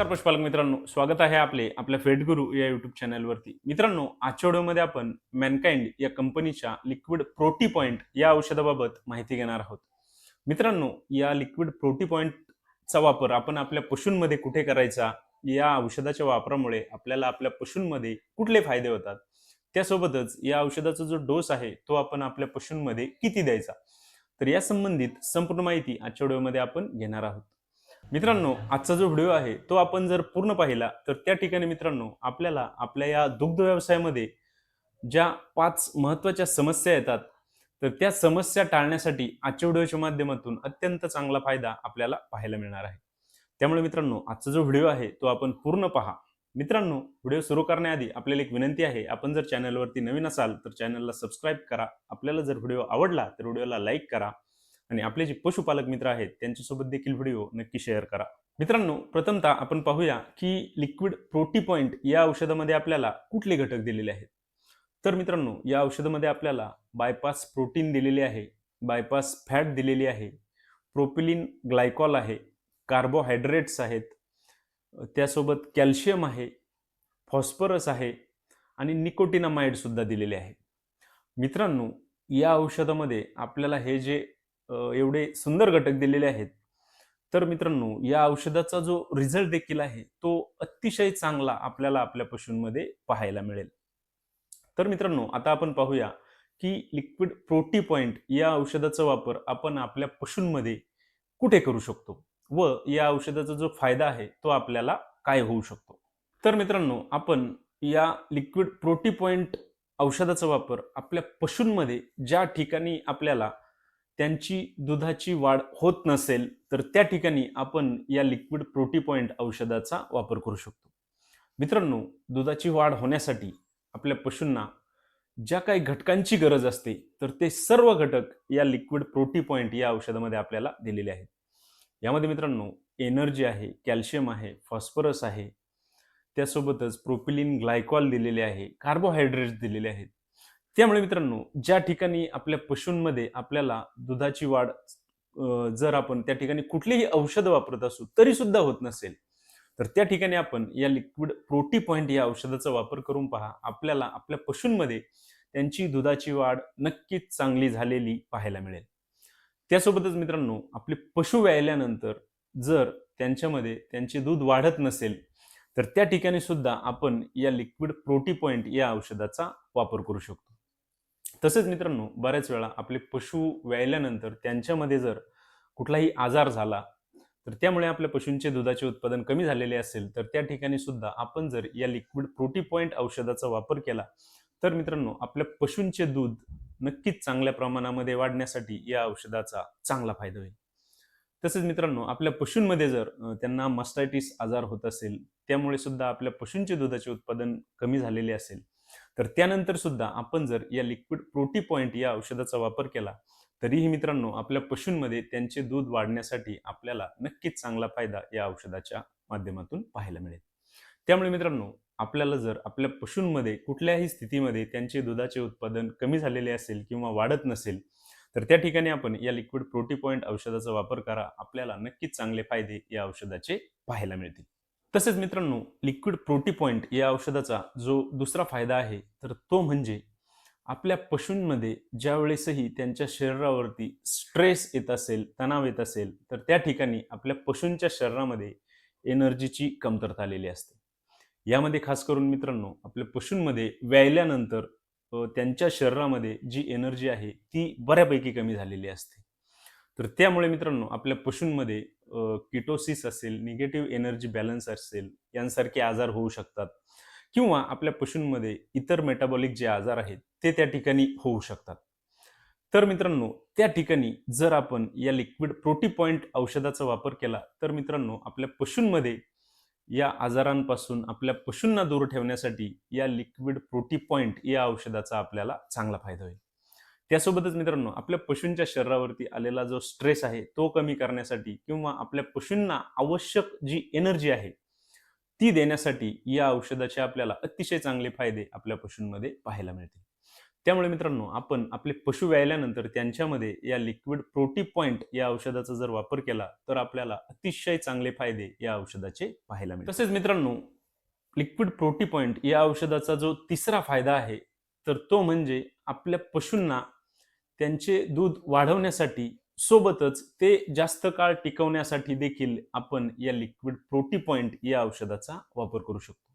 नमस्कार पशुपालक मित्रांनो स्वागत आहे आपले आपल्या फेट गुरु या युट्यूब चॅनलवरती मित्रांनो आजच्या व्हिडिओमध्ये आपण मॅनकाइंड या कंपनीच्या लिक्विड प्रोटी पॉईंट या औषधाबाबत माहिती घेणार आहोत. मित्रांनो या लिक्विड प्रोटी पॉईंटचा वापर आपण आपल्या पशूंमध्ये कुठे करायचा या औषधाच्या वापरामुळे आपल्याला आपल्या पशूंमध्ये कुठले फायदे होतात त्यासोबतच या औषधाचा जो डोस आहे तो आपण आपल्या पशूंमध्ये किती द्यायचा? तर या संबंधित संपूर्ण माहिती आजच्या व्हिडिओमध्ये आपण घेणार आहोत. मित्रांनो आजचा जो व्हिडिओ आहे तो आपण जर पूर्ण पाहिला तर त्या ठिकाणी मित्रांनो आपल्याला आपल्या या दुग्ध व्यवसायामध्ये ज्या पाच महत्त्वाच्या समस्या येतात तर त्या समस्या टाळण्यासाठी आजच्या व्हिडिओच्या माध्यमातून अत्यंत चांगला फायदा आपल्याला पाहायला मिळणार आहे. त्यामुळे मित्रांनो आजचा जो व्हिडिओ आहे तो आपण पूर्ण पहा. मित्रांनो व्हिडिओ सुरू करण्याआधी आपल्याला एक विनंती आहे आपण जर चॅनलवरती नवीन असाल तर चॅनलला सबस्क्राईब करा. आपल्याला जर व्हिडिओ आवडला तर व्हिडिओला लाईक करा. आणि आपले जे पशुपालक मित्र आहेत त्यांच्यासोबत देखील व्हिडिओ नक्की शेअर करा. मित्रांनो प्रथमतः आपण पाहूया की लिक्विड प्रोटी पॉइंट या औषधामध्ये आपल्याला कुठले घटक दिलेले आहेत? तर मित्रांनो या औषधामध्ये आपल्याला बायपास प्रोटीन दिलेले आहे बायपास फॅट दिलेली आहे प्रोपिलिन ग्लायकॉल आहे कार्बोहायड्रेट्स आहेत त्यासोबत कॅल्शियम आहे फॉस्फरस आहे आणि निकोटिनामाइडसुद्धा दिलेले आहे. मित्रांनो या औषधामध्ये आपल्याला हे जे एवढे सुंदर घटक दिलेले आहेत. तर मित्रांनो या औषधाचा जो रिझल्ट देखील आहे तो अतिशय चांगला आपल्याला आपल्या पशूंमध्ये पाहायला मिळेल. तर मित्रांनो आता आपण पाहूया की लिक्विड प्रोटी पॉइंट या औषधाचा वापर आपण आपल्या पशूंमध्ये कुठे करू शकतो व या औषधाचा जो फायदा आहे तो आपल्याला काय होऊ शकतो? तर मित्रांनो आपण या लिक्विड प्रोटी पॉइंट औषधाचा वापर आपल्या पशूंमध्ये ज्या ठिकाणी आपल्याला त्यांची दुधाची वाढ होत नसेल तर त्या ठिकाणी आपण या लिक्विड प्रोटी पॉइंट औषधाचा वापर करू शकतो. मित्रांनो दुधाची वाढ होण्यासाठी आपल्या पशूंना ज्या काही घटकांची गरज असते तर ते सर्व घटक या लिक्विड प्रोटी पॉइंट या औषधामध्ये आपल्याला दिलेले आहेत. यामध्ये मित्रांनो एनर्जी आहे कॅल्शियम आहे फॉस्फरस आहे त्यासोबतच प्रोपिलिन ग्लायकॉल दिलेले आहे कार्बोहायड्रेट्स दिलेले आहेत त्यामुळे मित्रांनो ज्या ठिकाणी आपल्या पशूंमध्ये आपल्याला दुधाची वाढ जर आपण त्या ठिकाणी कुठलीही औषधं वापरत असू तरी सुद्धा होत नसेल तर त्या ठिकाणी आपण या लिक्विड प्रोटी पॉइंट या औषधाचा वापर करून पहा. आपल्याला आपल्या पशूंमध्ये त्यांची दुधाची वाढ नक्कीच चांगली झालेली पाहायला मिळेल. त्यासोबतच मित्रांनो आपले पशु व्यायल्यानंतर जर त्यांच्यामध्ये त्यांचे दूध वाढत नसेल तर त्या ठिकाणी सुद्धा आपण या लिक्विड प्रोटी पॉइंट या औषधाचा वापर करू शकतो. तसेच मित्रांनो बऱ्याच वेळा आपले पशु व्यायल्यानंतर त्यांच्यामध्ये जर कुठलाही आजार झाला तर त्यामुळे आपल्या पशूंचे दुधाचे उत्पादन कमी झालेले असेल तर त्या ठिकाणी सुद्धा आपण जर या लिक्विड प्रोटी पॉईंट औषधाचा वापर केला तर मित्रांनो आपल्या पशूंचे दूध नक्कीच चांगल्या प्रमाणामध्ये वाढण्यासाठी या औषधाचा चांगला फायदा होईल. तसेच मित्रांनो आपल्या पशूंमध्ये जर त्यांना मस्टायटिस आजार होत असेल त्यामुळे सुद्धा आपल्या पशूंचे दुधाचे उत्पादन कमी झालेले असेल तर त्यानंतर सुद्धा आपण जर या लिक्विड प्रोटी पॉइंट या औषधाचा वापर केला तरीही मित्रांनो आपल्या पशूंमध्ये त्यांचे दूध वाढण्यासाठी आपल्याला नक्कीच चांगला फायदा या औषधाच्या माध्यमातून पाहायला मिळेल. त्यामुळे मित्रांनो आपल्याला जर आपल्या पशूंमध्ये कुठल्याही स्थितीमध्ये त्यांचे दुधाचे उत्पादन कमी झालेले असेल किंवा वाढत नसेल तर त्या ठिकाणी आपण या लिक्विड प्रोटी पॉइंट औषधाचा वापर करा. आपल्याला नक्कीच चांगले फायदे या औषधाचे पाहायला मिळतील. तसेच मित्रांनो लिक्विड प्रोटी पॉइंट या औषधाचा जो दुसरा फायदा आहे तर तो म्हणजे आपल्या पशूंमध्ये ज्या वेळेसही त्यांच्या शरीरावरती स्ट्रेस येत असेल तणाव येत असेल तर त्या ठिकाणी आपल्या पशूंच्या शरीरामध्ये एनर्जीची कमतरता आलेली असते. यामध्ये खास करून मित्रांनो आपल्या पशूंमध्ये व्यायल्यानंतर त्यांच्या शरीरामध्ये जी एनर्जी आहे ती बऱ्यापैकी कमी झालेली असते. तर त्यामुळे मित्रांनो आपल्या पशूंमध्ये किटोसिस असेल निगेटिव्ह एनर्जी बॅलन्स असेल यांसारखे आजार होऊ शकतात. किंवा आपल्या पशूंमध्ये इतर मेटाबॉलिक जे आजार आहेत ते त्या ठिकाणी होऊ शकतात. तर मित्रांनो त्या ठिकाणी जर आपण या लिक्विड प्रोटी पॉइंट औषधाचा वापर केला तर मित्रांनो आपल्या पशूंमध्ये या आजारांपासून आपल्या पशूंना दूर ठेवण्यासाठी या लिक्विड प्रोटी पॉइंट या औषधाचा आपल्याला चांगला फायदा होईल. त्यासोबतच मित्रांनो आपल्या पशूंच्या शरीरावरती आलेला जो स्ट्रेस आहे तो कमी करण्यासाठी किंवा आपल्या पशूंना आवश्यक जी एनर्जी आहे ती देण्यासाठी या औषधाचे आपल्याला अतिशय चांगले फायदे आपल्या पशूंमध्ये पाहायला मिळतील. त्यामुळे मित्रांनो आपण आपले पशु व्यायल्यानंतर त्यांच्यामध्ये या लिक्विड प्रोटी पॉइंट या औषधाचा जर वापर केला तर आपल्याला अतिशय चांगले फायदे या औषधाचे पाहायला मिळतात तसेच मित्रांनो लिक्विड प्रोटी पॉइंट या औषधाचा जो तिसरा फायदा आहे तर तो म्हणजे आपल्या पशूंना त्यांचे दूध वाढवण्यासाठी सोबतच ते जास्त काळ टिकवण्यासाठी देखील आपण या लिक्विड प्रोटी पॉइंट या औषधाचा वापर करू शकतो.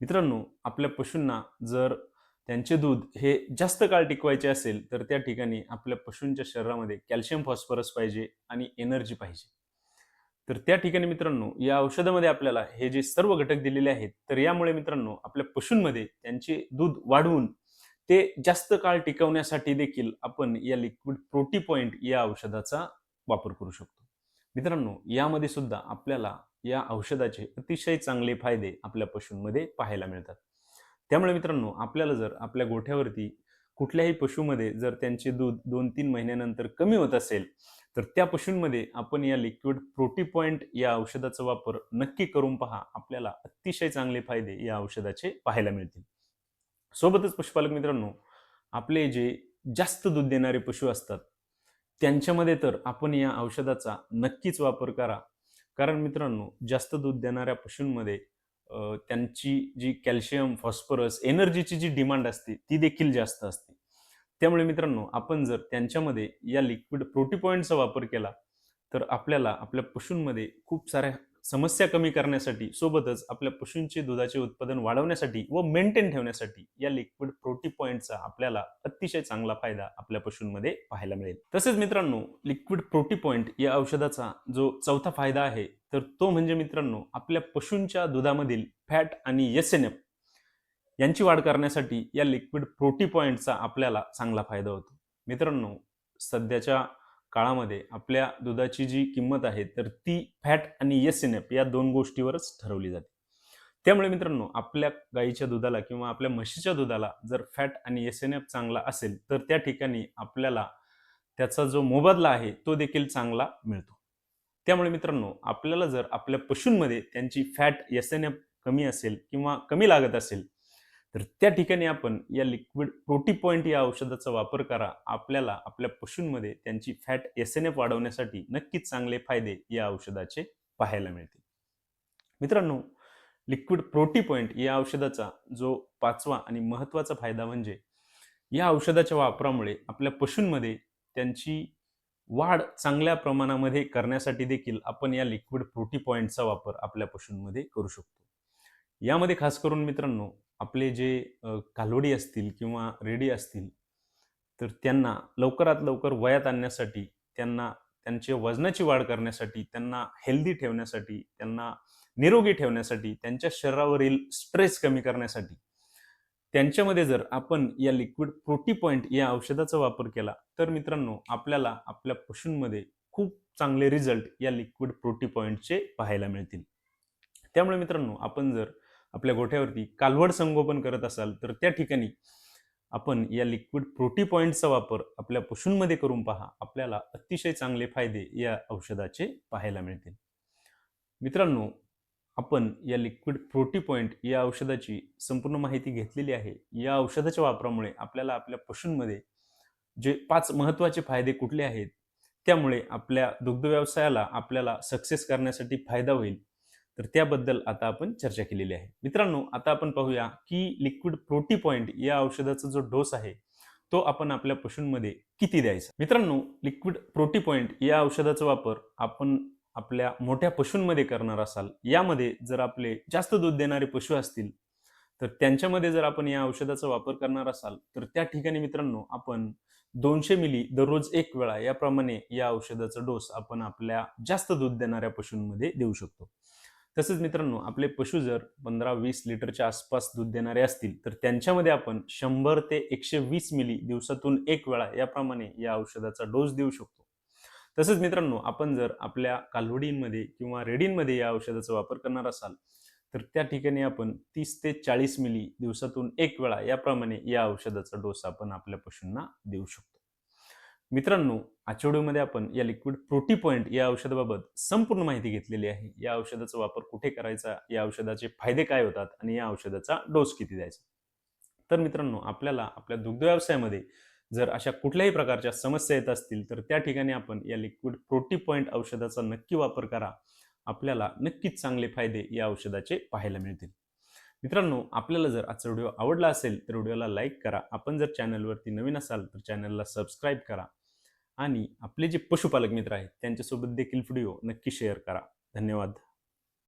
मित्रांनो आपल्या पशूंना जर त्यांचे दूध हे जास्त काळ टिकवायचे असेल तर त्या ठिकाणी आपल्या पशूंच्या शरीरामध्ये कॅल्शियम फॉस्फरस पाहिजे आणि एनर्जी पाहिजे. तर त्या ठिकाणी मित्रांनो या औषधामध्ये आपल्याला हे जे सर्व घटक दिलेले आहेत तर यामुळे मित्रांनो आपल्या पशूंमध्ये त्यांचे दूध वाढवून ते जास्त काळ टिकवण्यासाठी देखील आपण या लिक्विड प्रोटी पॉइंट या औषधाचा वापर करू शकतो. मित्रांनो यामध्ये सुद्धा आपल्याला या औषधाचे अतिशय चांगले फायदे आपल्या पशूंमध्ये पाहायला मिळतात. त्यामुळे मित्रांनो आपल्याला जर आपल्या गोठ्यावरती कुठल्याही पशूमध्ये जर त्यांचे दूध दोन तीन महिन्यानंतर कमी होत असेल तर त्या पशूंमध्ये आपण या लिक्विड प्रोटी पॉइंट या औषधाचा वापर नक्की करून पहा. आपल्याला अतिशय चांगले फायदे या औषधाचे पाहायला मिळतील. सोबतच पशुपालक मित्रांनो आपले जे जास्त दूध देणारे पशु असतात त्यांच्यामध्ये तर आपण या औषधाचा नक्कीच वापर करा. कारण मित्रांनो जास्त दूध देणाऱ्या पशूंमध्ये त्यांची जी कॅल्शियम फॉस्फरस एनर्जीची जी डिमांड असते ती देखील जास्त असते. त्यामुळे मित्रांनो आपण जर त्यांच्यामध्ये या लिक्विड प्रोटीपॉइंटचा वापर केला तर आपल्याला आपल्या पशूंमध्ये खूप साऱ्या समस्या कमी करण्यासाठी सोबतच आपल्या पशूंचे दुधाचे उत्पादन वाढवण्यासाठी व मेंटेन ठेवण्यासाठी या लिक्विड प्रोटी पॉईंटचा आपल्याला अतिशय चांगला फायदा आपल्या पशूंमध्ये पाहायला मिळेल. तसेच मित्रांनो लिक्विड प्रोटी पॉईंट या औषधाचा जो चौथा फायदा आहे तर तो म्हणजे मित्रांनो आपल्या पशूंच्या दुधामधील फॅट आणि एस एन एफ यांची वाढ करण्यासाठी या लिक्विड प्रोटी पॉईंटचा आपल्याला चांगला फायदा होतो. मित्रांनो सध्याच्या काळामध्ये आपल्या दुधाची जी किंमत आहे तर ती फॅट आणि एस एन एफ या दोन गोष्टीवरच ठरवली जाते. त्यामुळे मित्रांनो आपल्या गाईच्या दुधाला किंवा आपल्या म्हशीच्या दुधाला जर फॅट आणि एस एन एफ चांगला असेल तर त्या ठिकाणी आपल्याला त्याचा जो मोबदला आहे तो देखील चांगला मिळतो. त्यामुळे मित्रांनो आपल्याला जर आपल्या पशूंमध्ये त्यांची फॅट एस एन एफ कमी असेल किंवा कमी लागत असेल तर त्या ठिकाणी आपण या लिक्विड प्रोटी पॉइंट या औषधाचा वापर करा. आपल्याला आपल्या पशूंमध्ये त्यांची फॅट एस एन एफ वाढवण्यासाठी नक्कीच चांगले फायदे या औषधाचे पाहायला मिळतील. मित्रांनो लिक्विड प्रोटी पॉइंट या औषधाचा जो पाचवा आणि महत्त्वाचा फायदा म्हणजे या औषधाच्या वापरामुळे आपल्या पशूंमध्ये त्यांची वाढ चांगल्या प्रमाणामध्ये करण्यासाठी देखील आपण या लिक्विड प्रोटी पॉइंटचा वापर आपल्या पशूंमध्ये करू शकतो. यामध्ये खास करून मित्रांनो आपले जे कालोडी असतील किंवा रेडी असतील तर त्यांना लवकरात लवकर वयात आणण्यासाठी त्यांना त्यांच्या वजनाची वाढ करण्यासाठी त्यांना हेल्दी ठेवण्यासाठी त्यांना निरोगी ठेवण्यासाठी त्यांच्या शरीरावरील स्ट्रेस कमी करण्यासाठी त्यांच्यामध्ये जर आपण या लिक्विड प्रोटी पॉइंट या औषधाचा वापर केला तर मित्रांनो आपल्याला आपल्या पशूंमध्ये खूप चांगले रिझल्ट या लिक्विड प्रोटी पॉइंटचे पाहायला मिळतील. त्यामुळे मित्रांनो आपण जर आपल्या गोठ्यावरती कालवड संगोपन करत असाल तर त्या ठिकाणी आपण या लिक्विड प्रोटी पॉईंटचा वापर आपल्या पशूंमध्ये करून पहा. आपल्याला अतिशय चांगले फायदे या औषधाचे पाहायला मिळतील. मित्रांनो आपण या लिक्विड प्रोटी पॉईंट या औषधाची संपूर्ण माहिती घेतलेली आहे. या औषधाच्या वापरामुळे आपल्याला आपल्या पशूंमध्ये जे पाच महत्त्वाचे फायदे कुठले आहेत त्यामुळे आपल्या दुग्ध व्यवसायाला आपल्याला सक्सेस करण्यासाठी फायदा होईल. तर त्याबद्दल आता आपण चर्चा केलेली आहे. मित्रांनो आता आपण पाहूया की लिक्विड प्रोटी पॉइंट या औषधाचा जो डोस आहे तो आपण आपल्या पशूंमध्ये किती द्यायचा? मित्रांनो लिक्विड प्रोटी पॉइंट या औषधाचा वापर आपण आपल्या मोठ्या पशूंमध्ये करणार असाल यामध्ये जर आपले जास्त दूध देणारे पशु असतील तर त्यांच्यामध्ये जर आपण या औषधाचा वापर करणार असाल तर त्या ठिकाणी मित्रांनो आपण दोनशे मिली दररोज एक वेळा याप्रमाणे या औषधाचा डोस आपण आपल्या जास्त दूध देणाऱ्या पशूंमध्ये देऊ शकतो. तसंच मित्रांनो आपले पशु जर पंधरा वीस लिटरच्या आसपास दूध देणारे असतील तर त्यांच्यामध्ये आपण शंभर ते एकशे वीस मिली दिवसातून एक वेळा याप्रमाणे या औषधाचा डोस देऊ शकतो. तसंच मित्रांनो आपण जर आपल्या कालवडींमध्ये किंवा रेडींमध्ये या औषधाचा वापर करणार असाल तर त्या ठिकाणी आपण तीस ते चाळीस मिली दिवसातून एक वेळा याप्रमाणे या औषधाचा डोस आपण आपल्या पशूंना देऊ शकतो. मित्रांनो आजच्या व्हिडिओमध्ये आपण या लिक्विड प्रोटी पॉईंट या औषधाबाबत संपूर्ण माहिती घेतलेली आहे. या औषधाचा वापर कुठे करायचा? या औषधाचे फायदे काय होतात? आणि या औषधाचा डोस किती द्यायचा? तर मित्रांनो आपल्याला आपल्या दुग्ध व्यवसायामध्ये जर अशा कुठल्याही प्रकारच्या समस्या येत असतील तर त्या ठिकाणी आपण या लिक्विड प्रोटी पॉईंट औषधाचा नक्की वापर करा. आपल्याला नक्कीच चांगले फायदे या औषधाचे पाहायला मिळतील. मित्रांनो आपल्याला जर आजचा व्हिडिओ आवडला असेल तर व्हिडिओला लाईक करा. आपण जर चॅनलवरती नवीन असाल तर चॅनलला सबस्क्राईब करा. आणि आपले जे पशुपालक मित्र आहेत त्यांच्यासोबत देखील व्हिडिओ नक्की शेअर करा. धन्यवाद.